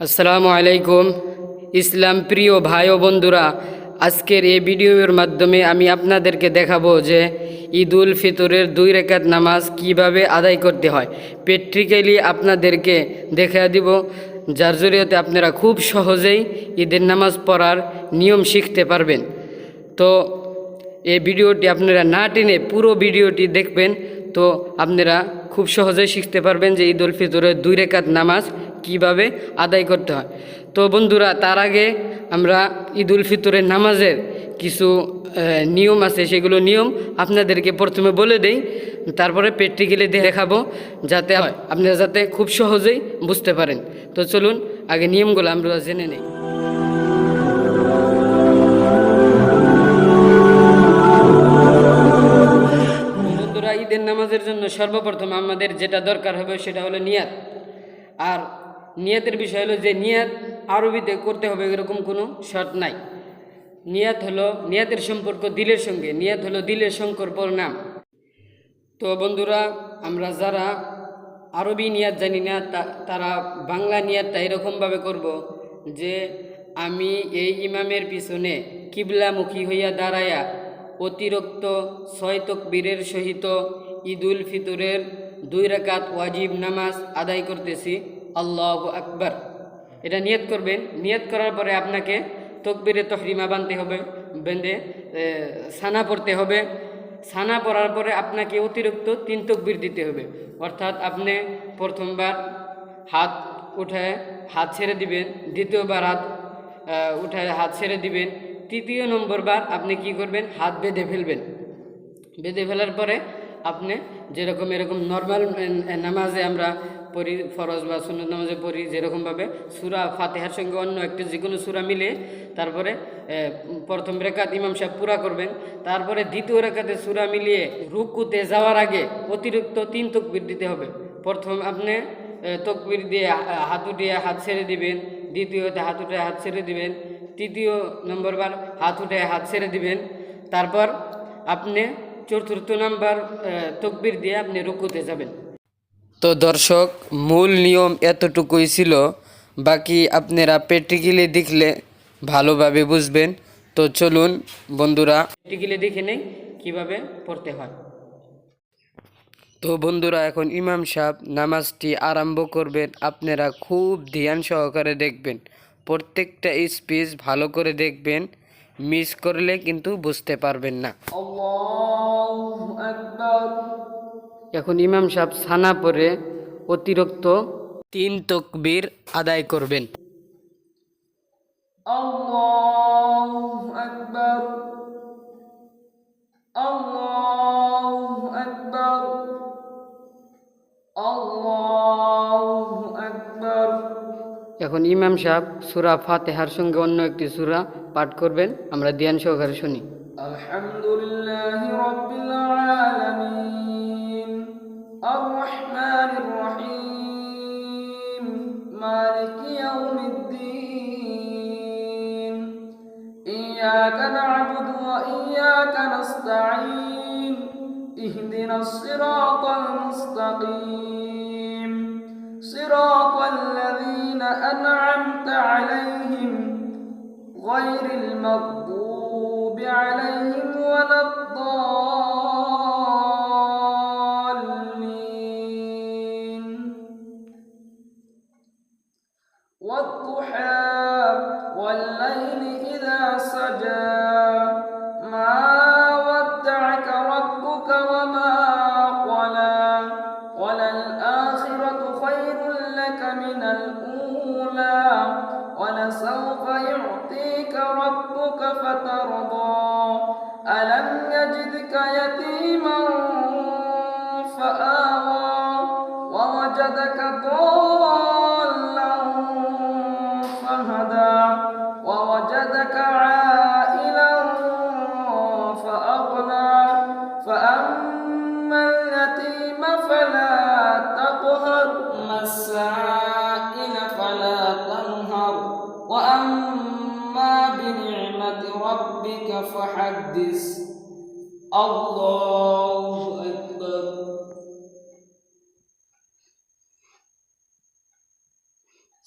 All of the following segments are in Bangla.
আসসালামু আলাইকুম। ইসলাম প্রিয় ভাই ও বন্ধুরা, আজকের এই ভিডিওর মাধ্যমে আমি আপনাদেরকে দেখাবো যে ঈদ উল ফিতরের দুই রেখাত নামাজ কীভাবে আদায় করতে হয়। প্র্যাকটিক্যালি আপনাদেরকে দেখা দিব, যার জরিয়তে আপনারা খুব সহজেই ঈদের নামাজ পড়ার নিয়ম শিখতে পারবেন। তো এই ভিডিওটি আপনারা না টেনে পুরো ভিডিওটি দেখবেন, তো আপনারা খুব সহজেই শিখতে পারবেন যে ঈদ উল ফিতরের দুই রেখাত নামাজ কীভাবে আদায় করতে হয়। তো বন্ধুরা তার আগে আমরা ঈদ উল ফিতরের নামাজের কিছু নিয়ম আছে সেগুলো নিয়ম আপনাদেরকে প্রথমে বলে দেই। তারপরে প্র্যাকটিক্যালি দেখাবো যাতে আপনারা যাতে খুব সহজেই বুঝতে পারেন। তো চলুন আগে নিয়মগুলো আমরা জেনে নেই। বন্ধুরা ঈদের নামাজের জন্য সর্বপ্রথম আমাদের যেটা দরকার হবে সেটা হলো নিয়াত। আর নিয়াতের বিষয় হলো যে নিয়াত আরবিতে করতে হবে এরকম কোনো শর্ত নাই। নিয়াত হলো, নিয়াতের সম্পর্ক দিলের সঙ্গে, নিয়াত হলো দিলের সংকল্পর নাম। তো বন্ধুরা, আমরা যারা আরবি নিয়াত জানি না তারা বাংলা নিয়াতটা এরকমভাবে করব যে আমি এই ইমামের পিছনে কিবলামুখী হইয়া দাঁড়াইয়া অতিরিক্ত ছয় তকবীরের সহিত ঈদুল ফিতরের দুই রাকাত ওয়াজিব নামাজ আদায় করতেছি। আল্লাহ আকবার। এটা নিয়ত করবেন। নিয়ত করার পরে আপনাকে তকবিরে তহরিমা বানতে হবে, বেঁধে সানা পড়তে হবে। সানা পড়ার পরে আপনাকে অতিরিক্ত তিন তকবির দিতে হবে। অর্থাৎ আপনি প্রথমবার হাত উঠায় হাত ছেড়ে দিবেন, দ্বিতীয়বার হাত উঠায় হাত ছেড়ে দিবেন, তৃতীয় নম্বরবার আপনি কি করবেন? হাত বেঁধে ফেলবেন। বেঁধে ফেলার পরে আপনি যেরকম, এরকম নর্মাল নামাজে আমরা পড়ি, ফরজ বা সুন্নত নামাজে পড়ি যেরকমভাবে। সুরা ফাতেহার সঙ্গে অন্য একটি যে কোনো সুরা মিলে তারপরে প্রথম রেখাত ইমাম সাহেব পুরা করবেন। তারপরে দ্বিতীয় রেখাতে সুরা মিলিয়ে রুকুতে যাওয়ার আগে অতিরিক্ত তিন তকবির দিতে হবে। প্রথম আপনি তকবির দিয়ে হাত উঠিয়ে হাত ছেড়ে দিবেন। দ্বিতীয়তে হাত উঠে হাত ছেড়ে দিবেন। তৃতীয় নম্বর বার হাত উঠে হাত ছেড়ে দিবেন। তারপর আপনি চতুর্থ নাম্বার তকবির দিয়ে আপনি রুকুতে যাবেন। তো দর্শক মূল নিয়ম এতটুকুই ছিল বাকি আপনারা প্র্যাকটিক্যালি দেখলে ভালোভাবে বুঝবেন। তো চলুন বন্ধুরা। প্র্যাকটিক্যালি দেখে নেই কীভাবে পড়তে হয়। তো বন্ধুরা এখন ইমাম সাহেব নামাজটি আরম্ভ করবেন। আপনারা খুব ধ্যান সহকারে দেখবেন। প্রত্যেকটা স্পিচ ভালো করে দেখবেন। মিস করলে কিন্তু বুঝতে পারবেন না। এখন ইমাম সাহেব ছানা পরে অতিরিক্ত তিন তকবির আদায় করবেন। Allah এখন ইমাম সাহেব সুরা ফাতেহার সঙ্গে অন্য একটি সুরা পাঠ করবেন, আমরা ধ্যান সহকারে শুনি। আলহামদুলিল্লাহ রাব্বিল আলামিন আর রহমানির রহিম, মালিক أنعمت عليهم غير المغضوب عليهم ولا الضالين. والضحى فآوى ووجدك ضالا فهدى ووجدك عائلا فأغنى فأما اليتيم فلا تقهر أما السائل فلا تنهر وأما بنعمة ربك فحدث الله أكبر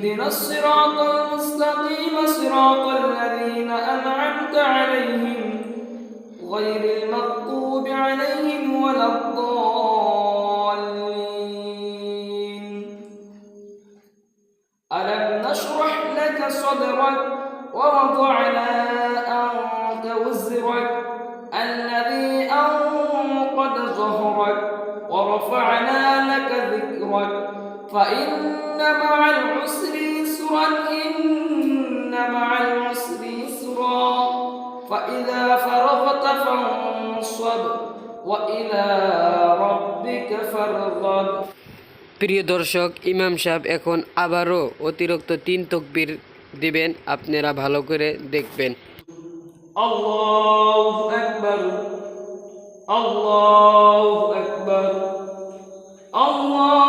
اهدنا الصراط المستقيم صراط الذين أنعمت عليهم غير المغضوب عليهم ولا الضالين. ألم نشرح لك صدرك ووضعنا عنك وزرك الذي أنقض ظهرك ورفعنا لك ذكرك فإن مع العسر يسرا إن مع العسر يسرا فإذا فرغت فانصب وإلى ربك فارغب প্রিয় দর্শক ইমাম সাহেব এখন আবারও অতিরিক্ত তিন তকবির দিবেন আপনারা ভালো করে দেখবেন الله أكبر الله أكبر الله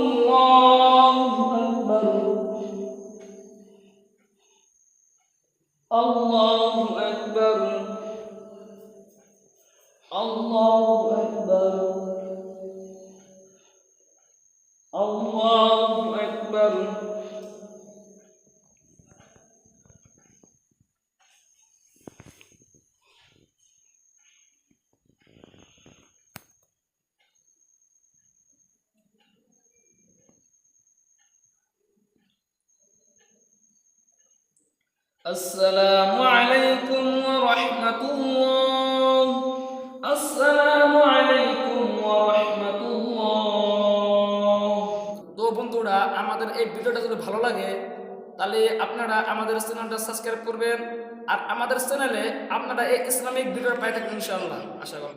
আসসালামু আলাইকুম ওয়া রাহমাতুল্লাহ। আসসালামু আলাইকুম ওয়া রাহমাতুল্লাহ। তো বন্ধুরা, আমাদের এই ভিডিওটা যদি ভালো লাগে, তাহলে আপনারা আমাদের চ্যানেলটা সাবস্ক্রাইব করবেন। আর আমাদের চ্যানেলে আপনারা এই ইসলামিক ভিডিও পাই থাকবেন ইনশাআল্লাহ। আশা করি